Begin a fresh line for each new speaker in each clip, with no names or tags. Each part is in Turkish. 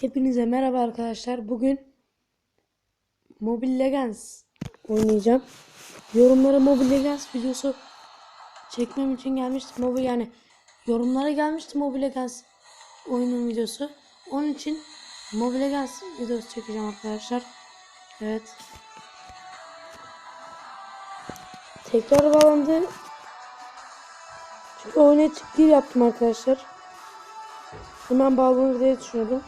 Hepinize merhaba arkadaşlar. Bugün Mobile Legends oynayacağım. Yorumlara Mobile Legends videosu çekmem için gelmişti. Mobile yani yorumlara gelmişti Mobile Legends oyunun videosu. Onun için Mobile Legends videosu çekeceğim arkadaşlar. Evet. Tekrar bağlandı. Çünkü oyuna çıktı yaptım arkadaşlar. Hemen bağlanır diye düşünüyordum.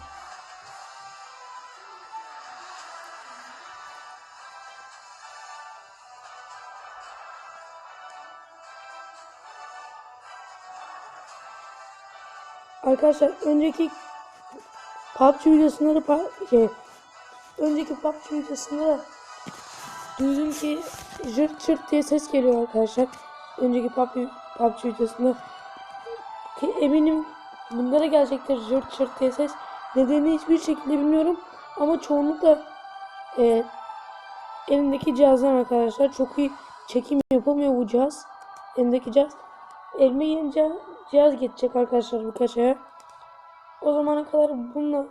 Arkadaşlar önceki PUBG videosunda da şey, önceki PUBG videosunda da duydum ki jırt çırt diye ses geliyor arkadaşlar. Önceki PUBG, PUBG videosunda ki eminim bunda da gelecektir jırt çırt diye ses. Nedenini hiçbir şekilde bilmiyorum ama çoğunlukla e, elimdeki cihazdan arkadaşlar çok iyi çekim yapamıyor bu cihaz. Elimdeki cihaz. Elime yeni cihaz, cihaz geçecek arkadaşlar birkaç aya. O zamana kadar bununla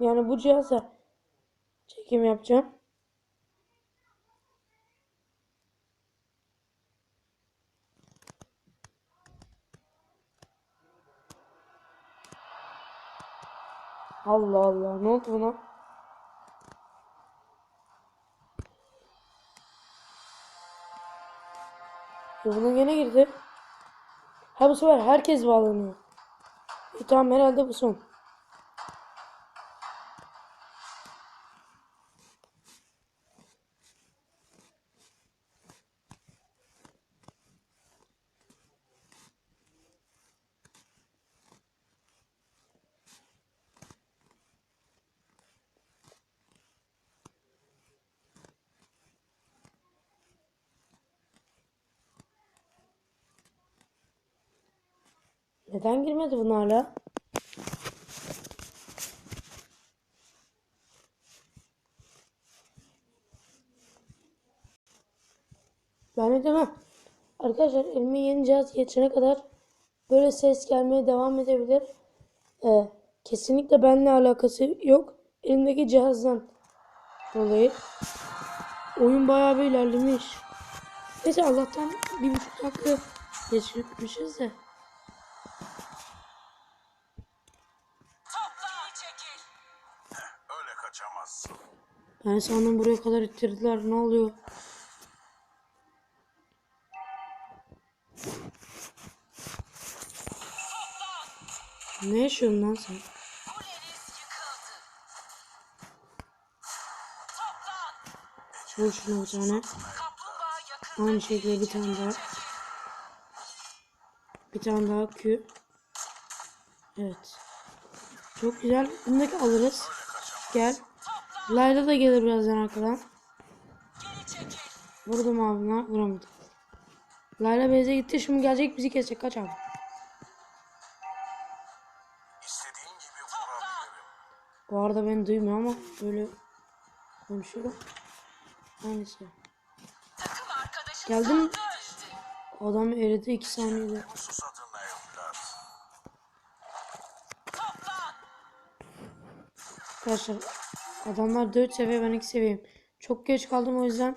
yani bu cihazla çekim yapacağım. Allah Allah ne oldu buna? Buna gene girdi. Ha bu sefer herkes bağlanıyor. E tamam herhalde bu son. Neden girmedi bunu hala? Ben de demem. Arkadaşlar elime yeni cihaz geçene kadar böyle ses gelmeye devam edebilir. Ee, kesinlikle benimle alakası yok. Elimdeki cihazdan dolayı. Oyun bayağı bir ilerlemiş. Neyse Allah'tan bir buçuk dakika geçirmişiz de. Ben sandım buraya kadar ittirdiler. Ne oluyor? Ne yaşıyorsun lan sen? Vur şuna bir tane. Aynı şekilde bir tane daha. Bir tane daha Q. Evet. Çok güzel. Bunu da alırız. Gel. Layla da gelir birazdan arkadan. Vurdum abime. Vuramadım. Layla Beyze gitti. Şimdi gelecek bizi kesecek. Kaç abi.
İstediğin gibi vurabilirim.
Bu arada beni duymuyor ama böyle.
Takım arkadaşın
Geldim. Adam eridi 2 saniyede. Arkadaşlar adamlar 4 seviye ben 2 seviyeyim. Çok geç kaldım o yüzden.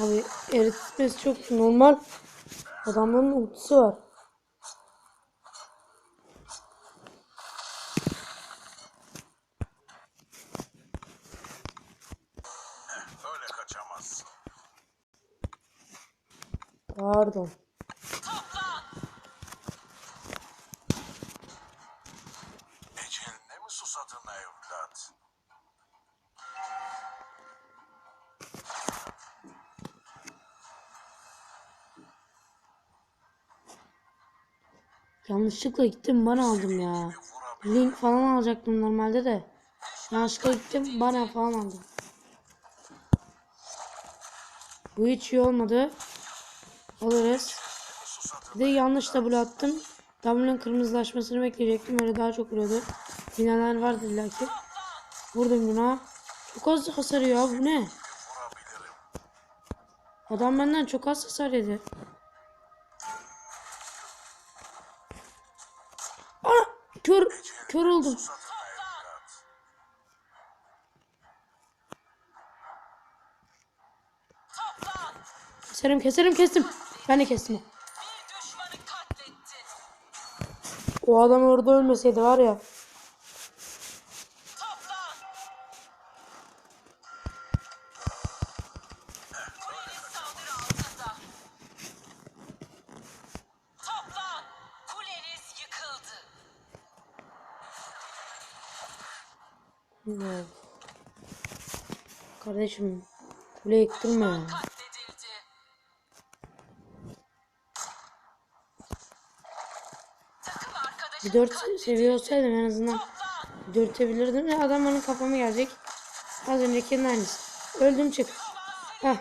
Abi eritmesi çok normal. Adamların ultisi var. Pardon. Yanlışlıkla gittim bana aldım ya. Link falan alacaktım normalde de. Yanlışlıkla gittim bana falan aldım. Bu hiç iyi olmadı. Alırız. Bir de yanlış double attım. Double'ın kırmızılaşmasını bekleyecektim. Öyle daha çok vuruyordu. Binalar vardı illaki. Vurdum buna. Çok az hasar ya bu ne? Adam benden çok az hasar yedi.
Toplan.
Keserim keserim kestim. Ben de kestim. O adam orada ölmeseydi var ya. Kardeşim kule yıktırma Bir dört seviye olsaydım en azından
Toplan.
dörtebilirdim. Ya adam bana kafama gelecek. Az öncekinin aynısı. Öldüm çık. Heh.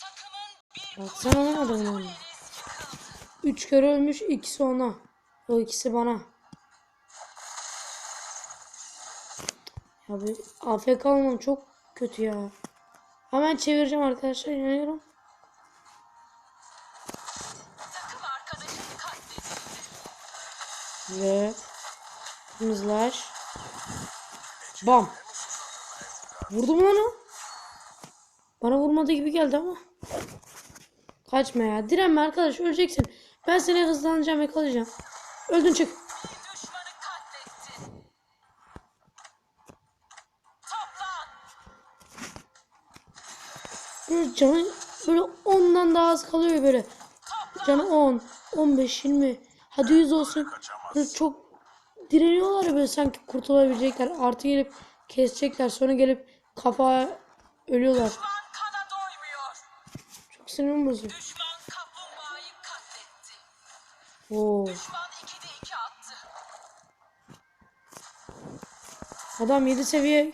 Takımın bir
Baksana lan adamın. Üç kere ölmüş ikisi ona. O ikisi bana. Ya bu AFK olmam çok kötü ya. Hemen çevireceğim arkadaşlar inanıyorum. Ve hızlaş. Bam. Vurdu mu lan o? Bana vurmadığı gibi geldi ama. Kaçma ya. Direnme arkadaş öleceksin. Ben seni hızlanacağım yakalayacağım. Öldün çık. Böyle canı böyle ondan daha az kalıyor böyle. Canı 10, 15, 20. Hadi 100 olsun. Böyle çok direniyorlar böyle sanki kurtulabilecekler. Artı gelip kesecekler. Sonra gelip kafa ölüyorlar. Çok sinirim bozuyor. Oo.
Düşman 2'de 2 attı.
Adam 7 seviye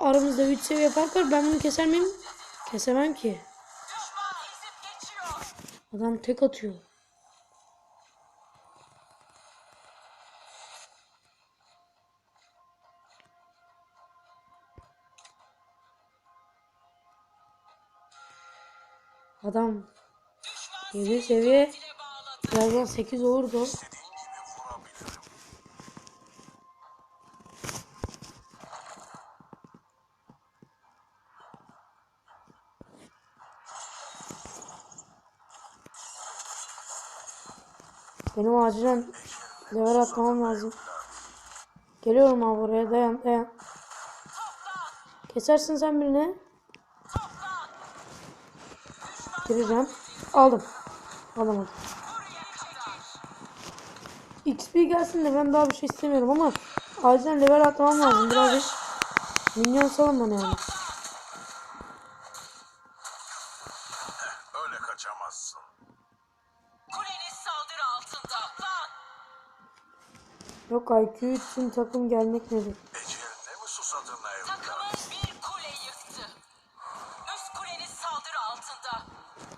aramızda 3 seviye fark var. Ben bunu keser miyim? Kesemem ki. Adam tek atıyor. Adam
Düşman
7 seviye. Birazdan 8 olurdu. Benim acilen level atmam lazım. Geliyorum abi buraya dayan dayan. Kesersin sen birini. Gireceğim. Aldım. Alamadım. XP gelsin de ben daha bir şey istemiyorum ama acilen level atmam lazım. Birazcık minyon salın bana yani.
Öyle kaçamazsın.
Kuleniz saldırı altında. Lan.
Yok IQ için takım gelmek nedir?
Eceline mi susadın evlat?
Takımın bir kule yıktı. Üst kuleniz saldırı altında.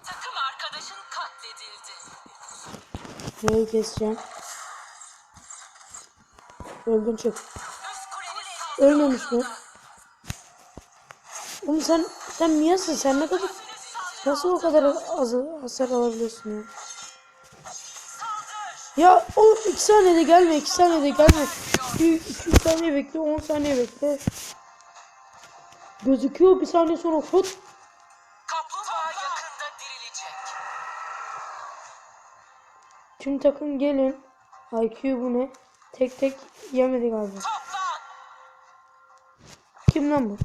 Takım arkadaşın katledildi.
Neyi keseceğim? Öldün çık. Ölmemiş mi? Oğlum sen sen Mia'sın sen ne kadar nasıl o kadar az hasar alabiliyorsun ya? Ya o 2 saniyede gelme 2 saniyede gelme. 2 saniye bekle 10 saniye bekle. Gözüküyor bir saniye sonra
dirilecek.
Tüm takım gelin. IQ bu ne? Tek tek yemedi galiba. Kim lan bu?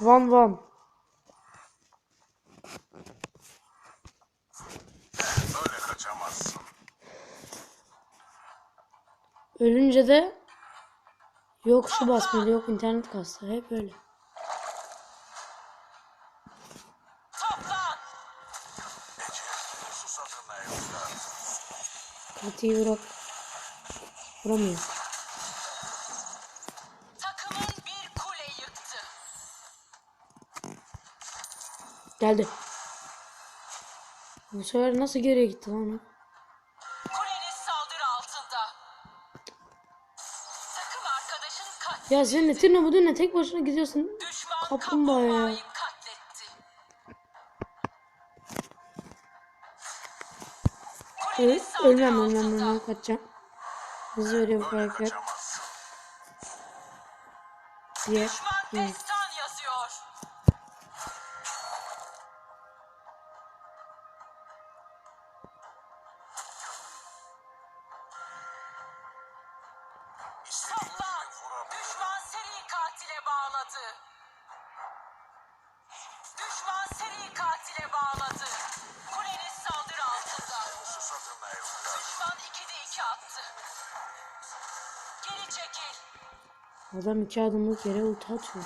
Van Van.
Öyle kaçamazsın.
Ölünce de yok şu basmadı yok internet kastı. Hep öyle. Katiyi bırak. Vuramıyor.
Takımın bir kule yıktı.
Geldi. Bu sefer nasıl geriye gitti lan o?
Kuleniz saldırı altında. Takım arkadaşın katledildi.
Ya sen ne tırna bu ne tek başına gidiyorsun. Kaplumbağa ya.
Saldırı
ölmem ölmem ölmem kaçacağım. Hızlı bu
Böyle
karakter.
Toplan.
gibi vurabilirim.
Düşman seri katile bağladı.
Adam iki adımlık yere ulti atıyor.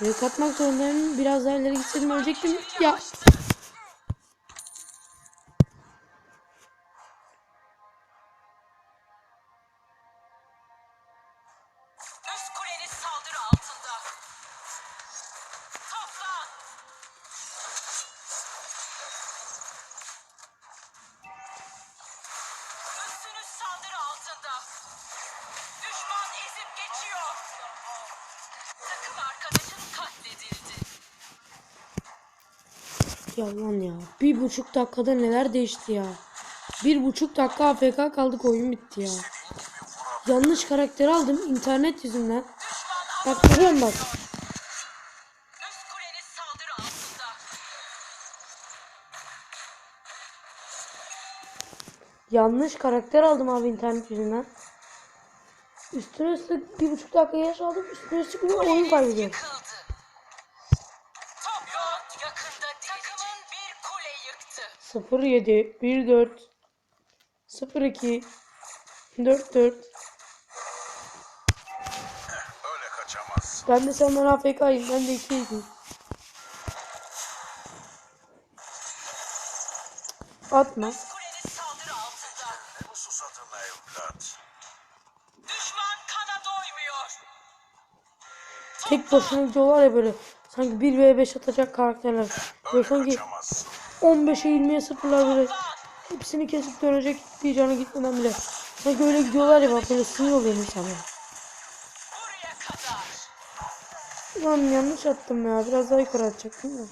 Yere katmak zorundayım. Biraz daha ileri gitseydim ölecektim. Ya yalan ya. Bir buçuk dakikada neler değişti ya. Bir buçuk dakika AFK kaldık oyun bitti ya. Yanlış karakteri aldım internet yüzünden. Bak görüyorum bak. Yanlış karakter aldım abi internet yüzünden. Üstüne üstlük bir buçuk dakika yaş aldım. Üstüne üstlük bir oyun kaybediyorum. 07 14 02 44
Öyle kaçamazsın.
Ben de senden AFK'yim. Ben de 2 2. Atma. Tek başına gidiyorlar ya böyle. Sanki 1v5 atacak karakterler. Böyle
Öyle
sanki. 15'e 20'ye sıfırlar böyle. Hepsini kesip dönecek canı gitmeden bile. Sanki öyle gidiyorlar ya bak böyle sinir oluyor insana. Lan yanlış attım ya. Biraz daha yukarı atacaktım da.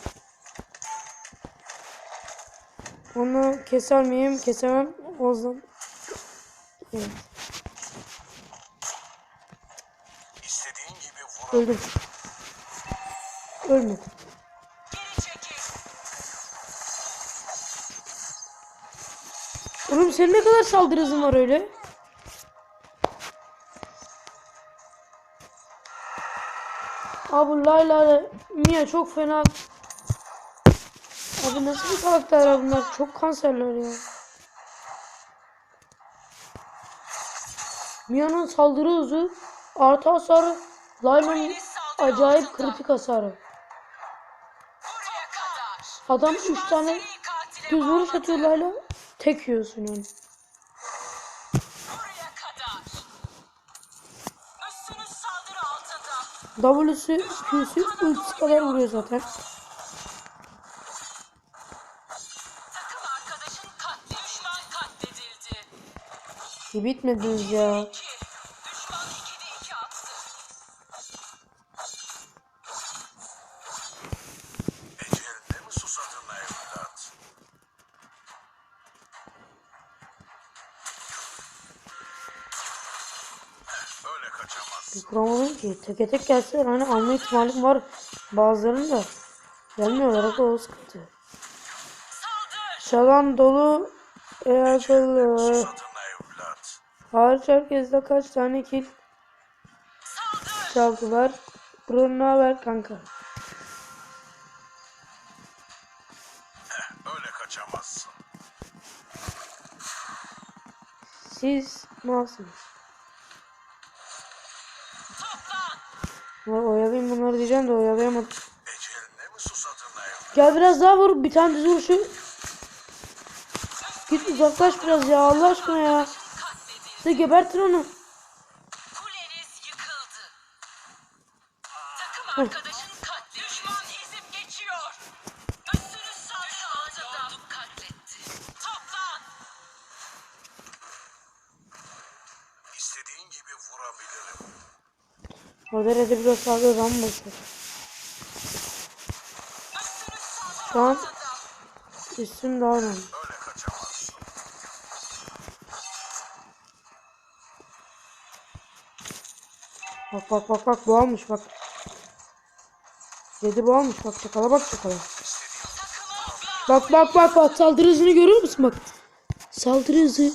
Onu keser miyim? Kesemem. O zaman... Evet. Öldüm. Ölmedim. Oğlum senin ne kadar saldırı hızın var öyle? Abi Layla ile Mia çok fena. Abi nasıl bir karakter bunlar? Çok kanserler ya. Mia'nın saldırı hızı artı hasarı Layla'nın acayip kritik hasarı. Adam
Düşman
3 tane düz vuruş atıyor Layla. Tek yiyorsun
altında.
W'si, Q'si, ultisi kadar vuruyor zaten.
Takım arkadaşın katledildi. Düşman katledildi.
Bitmediniz ya. Teke tek gelseler hani alma ihtimalim var. Bazılarının da gelmiyorlar. Hadi o sıkıntı. Şalan dolu. E
evlat.
Hariç herkeste kaç tane kill çaldılar. Bruno haber kanka.
Öyle kaçamazsın.
Siz malsınız. Oyalayayım bunları diyeceğim de oyalayamadım. Gel biraz daha vur. Bir tane düz vuruşu. Git uzaklaş biraz ya Allah aşkına ya. Size gebertin onu.
Kuleniz
Orada Red Bull sağda zaman
saldırı
Şu an üstüm daha önemli. Bak bak bak bak bu almış bak. Yedi bu almış bak çakala bak çakala. Bak bak bak bak saldırı hızını görüyor musun bak. Saldırı hızı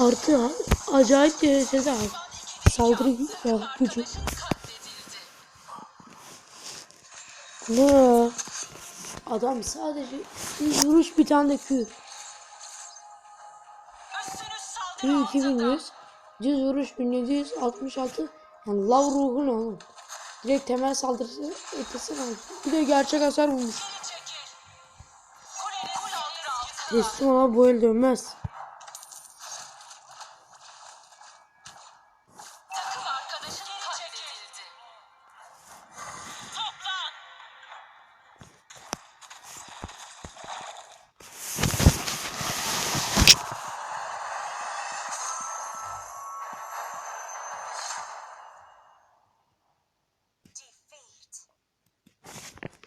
artı acayip derecede. Saldırı gücü.
Katledildi.
Ne? Adam sadece bir vuruş bir tane de
altında.
2100. Düz vuruş 1766. Yani lav ruhu ne oğlum? Direkt temel saldırısı ötesi var. Bir de gerçek hasar
altında.
Teslim ama bu el dönmez.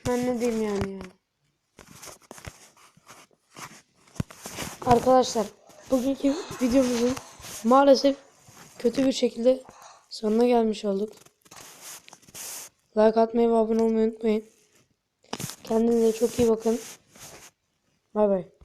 Ben ne diyeyim ya. Arkadaşlar bugünkü videomuzun maalesef kötü bir şekilde sonuna gelmiş olduk. Like atmayı ve abone olmayı unutmayın. Kendinize çok iyi bakın. Bay bay.